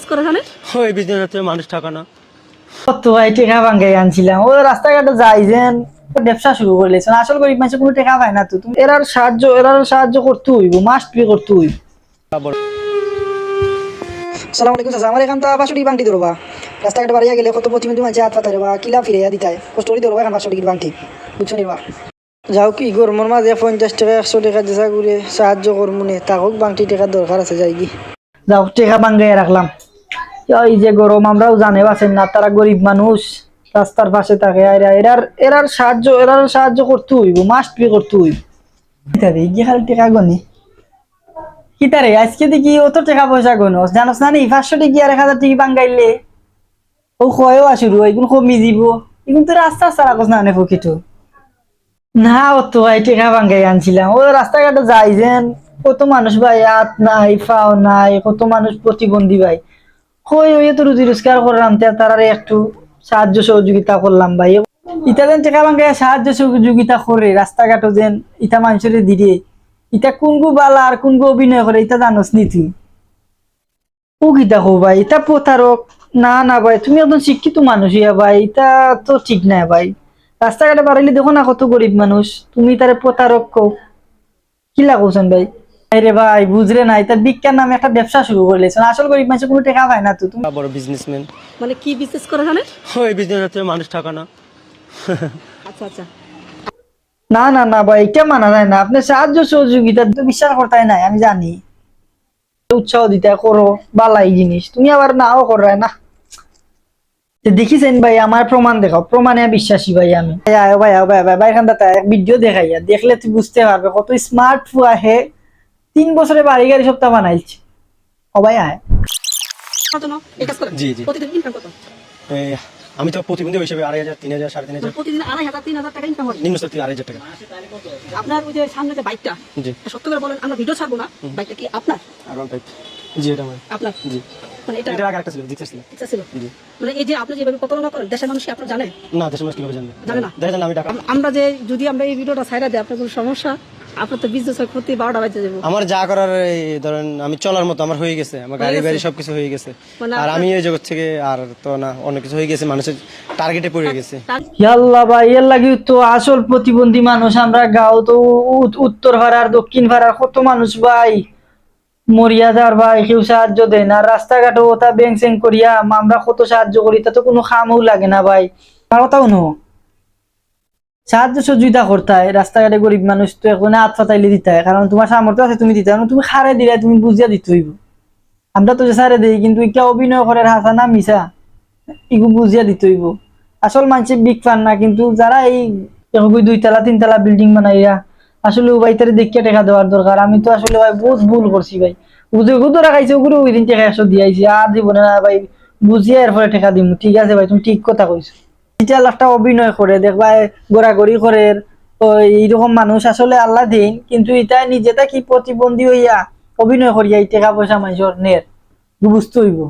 Business করে জানেন ওই বিজনেস হচ্ছে মানুষ ঠকানো কত ভাই টেকা ভাঙ্গাই আনছিলাম। ও রাস্তাঘাটে যাই যেন ব্যবসা শুরু করলেছেন আসল গরিব মানুষের কোনো টেকা পায় না তো। তুমি এরার সাহায্য এরার সাহায্য করতে হইব মাস্ট বি করতে হইব। সালাম আলাইকুম চাচা আমার এখানটা পাঁচশো টিকি বাংটি ধরবা। রাস্তাঘাটে বাড়িয়া গেলে কত প্রতিবন্ধী মানুষ হাত পাতারে বা কিলা ফিরে দিতায় কষ্ট করে ধরবা এখন টিকির বাংটি। বুঝছ নিবা যাও কি গরমের মাঝে পঞ্চাশ টাকা একশো টাকা দিশা করে সাহায্য করব নে। তাকক বাংটি টাকার দরকার আছে যাই কি যাও টাকা বাঙ্গাই রাখলাম। এই যে গরম, আমরাও জানে পাচ্ছেন না, তারা গরিব মানুষ। রাস্তার পাশে থাকে আর এরার এরার সাহায্য এরার সাহায্য করতে হইব মাস্ট বি করতে হইব। কমি না রাস্তাঘাটে যাই যেন। কত মানুষ ভাই, হাত নাই, পাও নাই, কত মানুষ প্রতিবন্ধী ভাই। কই ওই তো রুজি রোজগার করলাম তারারে একটু সাহায্য সহযোগিতা করলাম ভাই। ইটা যেন টাকা সাহায্য সহযোগিতা করে, রাস্তাঘাটও যেন মানুষের বালা আর অভিনয় করে, ইটা জানোস নি ও গীতা হো ভাই এটা প্রতারক। না না ভাই, তুমি একদম শিক্ষিত মানুষ ইয়া ভাই এটা তো ঠিক না ভাই। রাস্তাঘাটে বাড়াইলে দেখো না কত গরিব মানুষ, তুমি তারে প্রতারক কও। কি লাগোছেন ভাই? আরে ভাই বুঝলে না এটা বিজ্ঞান নামে একটা ব্যবসা শুরু করলেছেন আসল গরিব মানুষের কোনো টাকা পায় না তো তুমি? বড় বিজনেসম্যান মানে কি বিজনেস করে জানেন ওই বিজনেস হচ্ছে মানুষ ঠকানো। আচ্ছা আচ্ছা। না না না ভাই এটা মানা যায় না। আপনি সাহায্য সহযোগিতা তো বিশ্বাস করতে নাই আমি জানি। উৎসাহ দিতে করো বালাই জিনিস। তুমি আবার নাও করায় না? তো দেখিছেন ভাই আমার প্রমাণ দেখাও। প্রমাণে বিশ্বাসী ভাই আমি। ভাই আয় ভাই ভাই ভাই ভাই ভিডিও দেখাইয়া দেখলে তুই বুঝতে পারবে কত স্মার্ট ফুয়া হে। তিন বছরে বাড়ি গাড়ি সপ্তাহ বানাইছে। ও ভাই আয়। জি, জি। প্রতিদিন ইনকাম কত? এই, আমি তো প্রতিবন্ধী হিসেবে আড়াই হাজার তিন হাজার সাড়ে তিন হাজার। মানে প্রতিদিন আড়াই হাজার তিন হাজার টাকা ইনকাম হয়। নিম্ন স্তর থেকে আড়াই হাজার টাকা। আপনার ওই যে সামনে যে বাইকটা জি। সত্য করে বলেন আমরা ভিডিও ছাড়বো না? বাইকটা কি আপনার? আর ওয়ান ফাইভ জি এটা আমার। আপনার? জি। মানে এটা এটা আগে একটা ছিল জিক্সার ছিল। ছিল? জি। মানে এই যে আপনি যেভাবে প্রতারণা করেন দেশের মানুষ কি আপনার জানে? না দেশের মানুষ কীভাবে জানবে জানে না? দেখেন আমি টাকা আমরা যে যদি আমরা এই ভিডিওটা ছাইরা দিই আপনার কোনো সমস্যা? আপনার তো বিজনেস হয় প্রতি বারোটা বাজে যাব। আমার যা করার এই ধরেন আমি চলার মতো আমার হয়ে গেছে আমার গাড়ি? বাড়ি সবকিছু হয়ে গেছে। মানে আর আমি এই জগৎ থেকে আর তো না অনেক কিছু হয়ে গেছে মানুষের টার্গেটে পড়ে গেছে। ইয়াল্লা ভাই এর লাগি তো আসল প্রতিবন্ধী মানুষ আমরা গাও তো উ- উত্তর ভাড়ার দক্ষিণ ভাড়ার কত মানুষ ভাই? মরিয়া যার ভাই কেউ সাহায্য দেয় না রাস্তাঘাটে ওটা ব্যাং স্যাং করিয়া আমরা কত সাহায্য করি তা তো কোনো খামও লাগে না ভাই। আমার কথাও নো। সাহায্য সহযোগিতা করতে হয় রাস্তাঘাটে গরিব মানুষ তো এখন হাত ফাতাইলে দিতে হয় কারণ তোমার সামর্থ্য আছে, তুমি দিতে তুমি খারে দিলে তুমি বুঝিয়া দিতে হইব আমরা তো সারে দিই, কিন্তু এটা অভিনয় করে হাসা না মিশা ইগু বুঝিয়া দিতে হইব আসল মানুষের বিগ ফান না, কিন্তু যারা এই দুইতলা, তিনতলা বিল্ডিং বানাইয়া আসলে উবাইতারে দেখিয়া টাকা দেওয়ার দরকার আমি তো আসলে ভাই বহুত ভুল করছি ভাই। বুঝে গুতো রাখাইছে ওগুলো ওই দিন টাকা একশো দিয়াইছি আর জীবনে না ভাই বুঝিয়া এরপরে টেকা দিম, ঠিক আছে ভাই, তুমি ঠিক কথা কইছো এটা একটা অভিনয় করে দেখবা গোড়াগড়ি করে। এইরকম মানুষ আসলে আল্লাহ দিন কিন্তু এটা নিজেটা কি প্রতিবন্ধী হইয়া অভিনয় করিয়া এই টাকা পয়সা মানুষের নের, বুঝতে হইব।